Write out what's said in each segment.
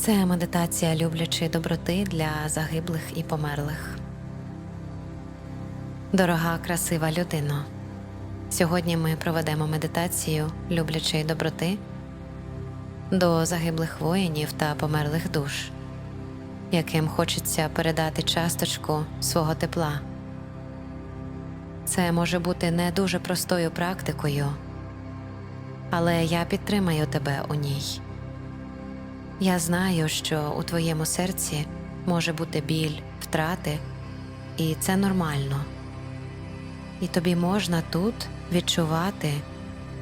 Це медитація люблячої доброти для загиблих і померлих. Дорога красива людино. Сьогодні ми проведемо медитацію люблячої доброти до загиблих воїнів та померлих душ, яким хочеться передати часточку свого тепла. Це може бути не дуже простою практикою, але я підтримаю тебе у ній. Я знаю, що у твоєму серці може бути біль, втрати, і це нормально. І тобі можна тут відчувати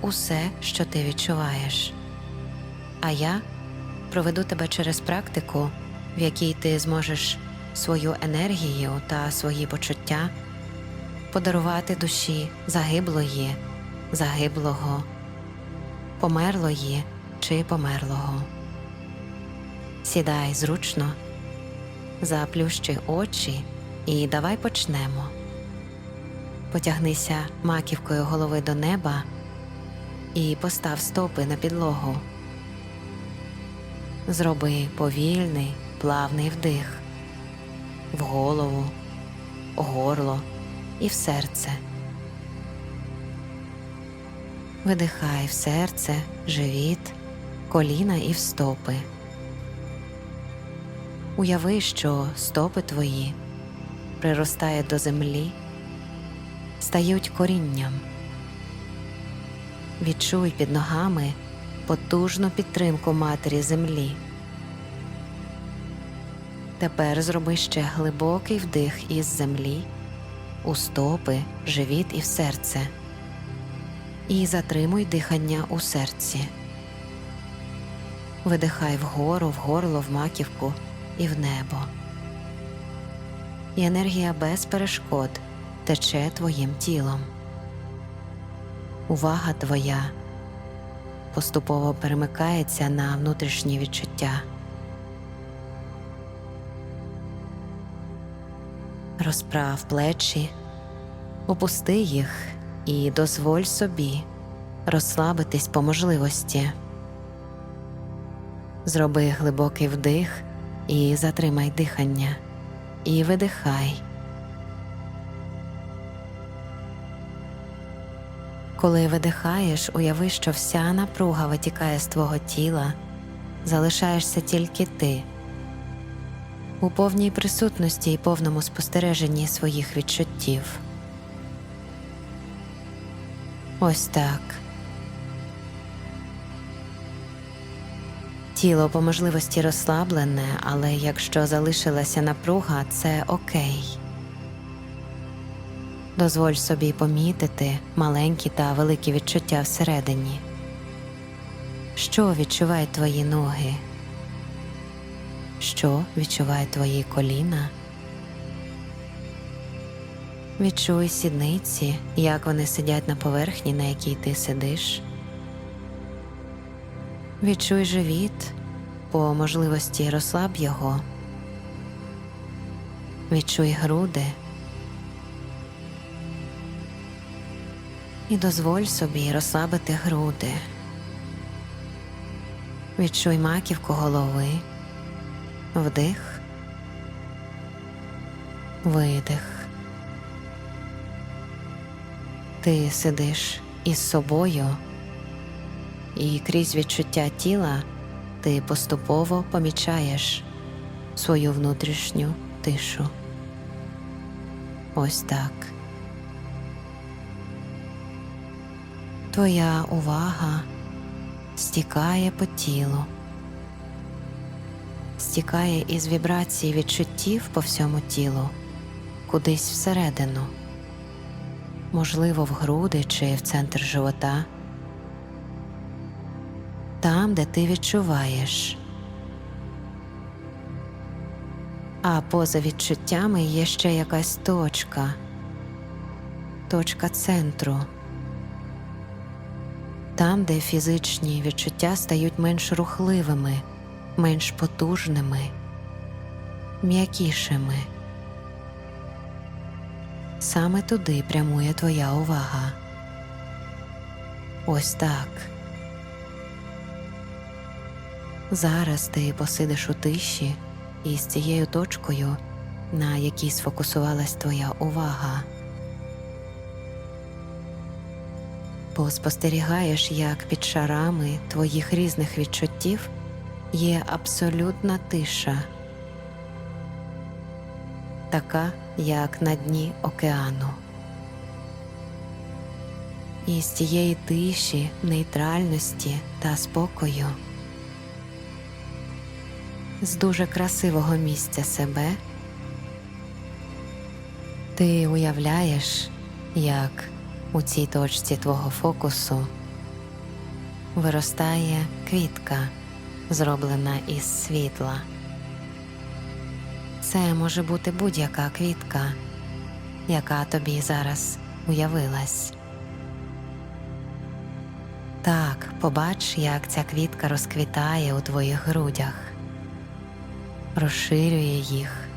усе, що ти відчуваєш. А я проведу тебе через практику, в якій ти зможеш свою енергію та свої почуття подарувати душі загиблої, загиблого, померлої чи померлого. Сідай зручно, заплющи очі і давай почнемо. Потягнися маківкою голови до неба і постав стопи на підлогу. Зроби повільний, плавний вдих в голову, горло і в серце. Видихай в серце, живіт, коліна і в стопи. Уяви, що стопи твої приростають до землі, стають корінням. Відчуй під ногами потужну підтримку матері землі. Тепер зроби ще глибокий вдих із землі, у стопи, живіт і в серце. І затримуй дихання у серці. Видихай вгору, в горло, в маківку і в небо. І енергія без перешкод тече твоїм тілом. Увага твоя поступово перемикається на внутрішні відчуття. Розправ плечі, опусти їх і дозволь собі розслабитись по можливості. Зроби глибокий вдих і затримай дихання, і видихай. Коли видихаєш, уяви, що вся напруга витікає з твого тіла, залишаєшся тільки ти. У повній присутності і повному спостереженні своїх відчуттів. Ось так. Тіло по можливості розслаблене, але якщо залишилася напруга, це окей. Дозволь собі помітити маленькі та великі відчуття всередині. Що відчувають твої ноги? Що відчувають твої коліна? Відчуй сідниці, як вони сидять на поверхні, на якій ти сидиш. Відчуй живіт, по можливості розслаб його. Відчуй груди. І дозволь собі розслабити груди. Відчуй маківку голови, вдих, видих. Ти сидиш із собою, і крізь відчуття тіла ти поступово помічаєш свою внутрішню тишу. Ось так. Твоя увага стікає по тілу, стікає із вібрації відчуттів по всьому тілу, кудись всередину, можливо, в груди чи в центр живота, там, де ти відчуваєш. А поза відчуттями є ще якась точка, точка центру там, де фізичні відчуття стають менш рухливими, менш потужними, м'якішими. Саме туди прямує твоя увага. Ось так. Зараз ти посидиш у тиші із цією точкою, на якій сфокусувалась твоя увага. Поспостерігаєш, як під шарами твоїх різних відчуттів є абсолютна тиша, така, як на дні океану. І з цієї тиші, нейтральності та спокою, з дуже красивого місця себе, ти уявляєш, як у цій точці твого фокусу виростає квітка, зроблена із світла. Це може бути будь-яка квітка, яка тобі зараз уявилась. Так, побач, як ця квітка розквітає у твоїх грудях, розширює їх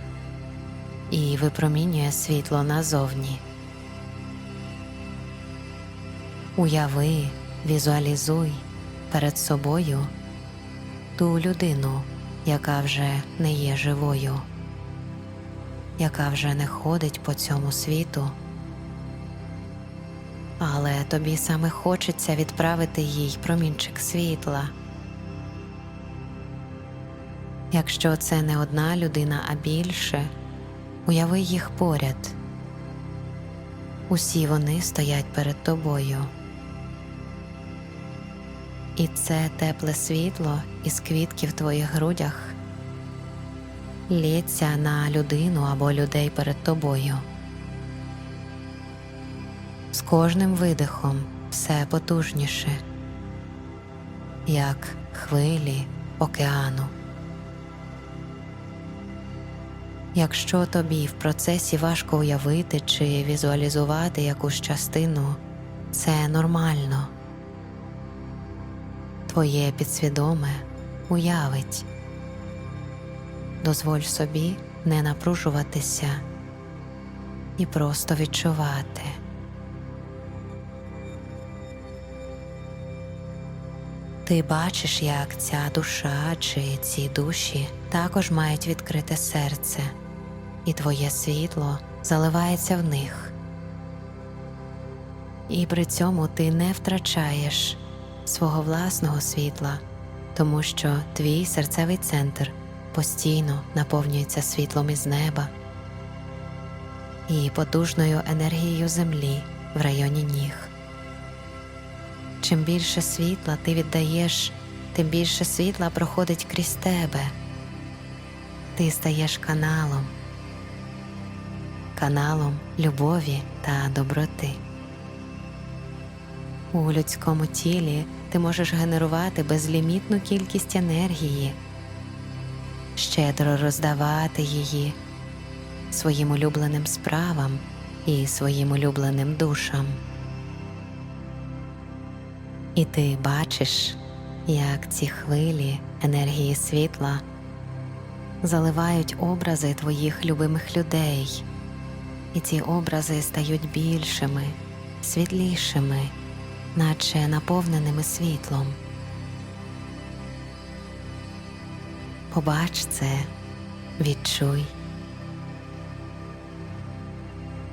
і випромінює світло назовні. Уяви, візуалізуй перед собою ту людину, яка вже не є живою, яка вже не ходить по цьому світу, але тобі саме хочеться відправити їй промінчик світла. Якщо це не одна людина, а більше, уяви їх поряд. Усі вони стоять перед тобою. І це тепле світло із квітки в твоїх грудях лється на людину або людей перед тобою. З кожним видихом все потужніше, як хвилі океану. Якщо тобі в процесі важко уявити чи візуалізувати якусь частину, це нормально. Твоє підсвідоме уявить. Дозволь собі не напружуватися і просто відчувати. Ти бачиш, як ця душа чи ці душі також мають відкрите серце, і твоє світло заливається в них. І при цьому ти не втрачаєш свого власного світла, тому що твій серцевий центр постійно наповнюється світлом із неба і потужною енергією землі в районі ніг. Чим більше світла ти віддаєш, тим більше світла проходить крізь тебе. Ти стаєш каналом, каналом любові та доброти. У людському тілі ти можеш генерувати безлімітну кількість енергії, щедро роздавати її своїм улюбленим справам і своїм улюбленим душам. І ти бачиш, як ці хвилі енергії світла заливають образи твоїх любимих людей, і ці образи стають більшими, світлішими, наче наповненими світлом. Побач це, відчуй.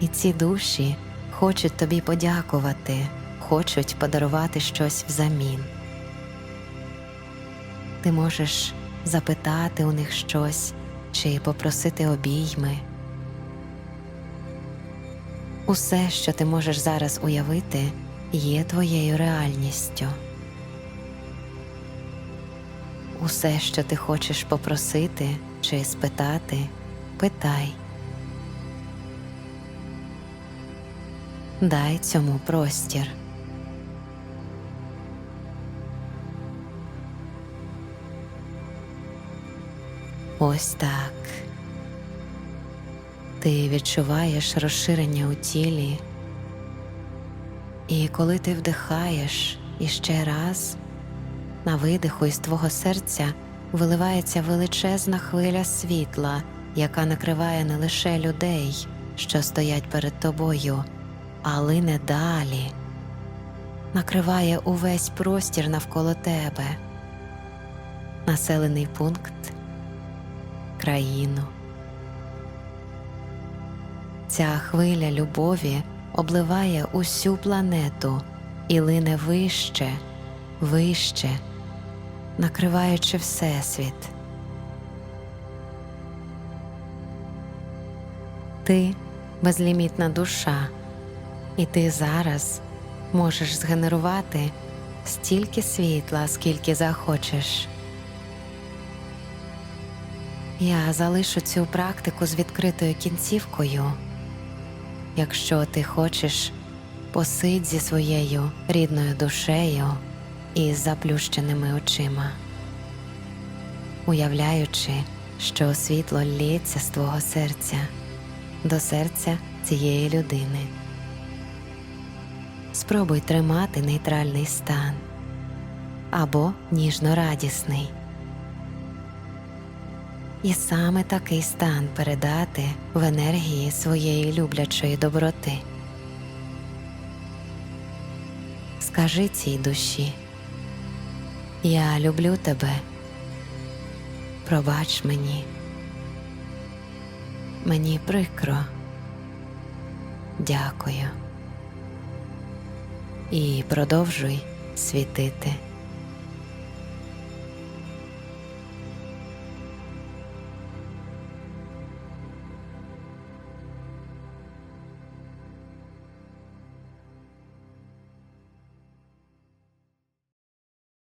І ці душі хочуть тобі подякувати, хочуть подарувати щось взамін. Ти можеш запитати у них щось чи попросити обійми. Усе, що ти можеш зараз уявити, є твоєю реальністю. Усе, що ти хочеш попросити чи спитати, питай. Дай цьому простір. Ось так. Ти відчуваєш розширення у тілі, і коли ти вдихаєш іще раз, на видиху із твого серця виливається величезна хвиля світла, яка накриває не лише людей, що стоять перед тобою, але не далі, накриває увесь простір навколо тебе, населений пункт, країну. Ця хвиля любові обливає усю планету і лине вище, вище, накриваючи Всесвіт. Ти безлімітна душа, і ти зараз можеш згенерувати стільки світла, скільки захочеш. Я залишу цю практику з відкритою кінцівкою. Якщо ти хочеш, посидь зі своєю рідною душею і заплющеними очима, уявляючи, що світло лється з твого серця до серця цієї людини. Спробуй тримати нейтральний стан або ніжно-радісний. І саме такий стан передати в енергії своєї люблячої доброти. Скажи цій душі, я люблю тебе. Пробач мені. Мені прикро. Дякую. І продовжуй світити.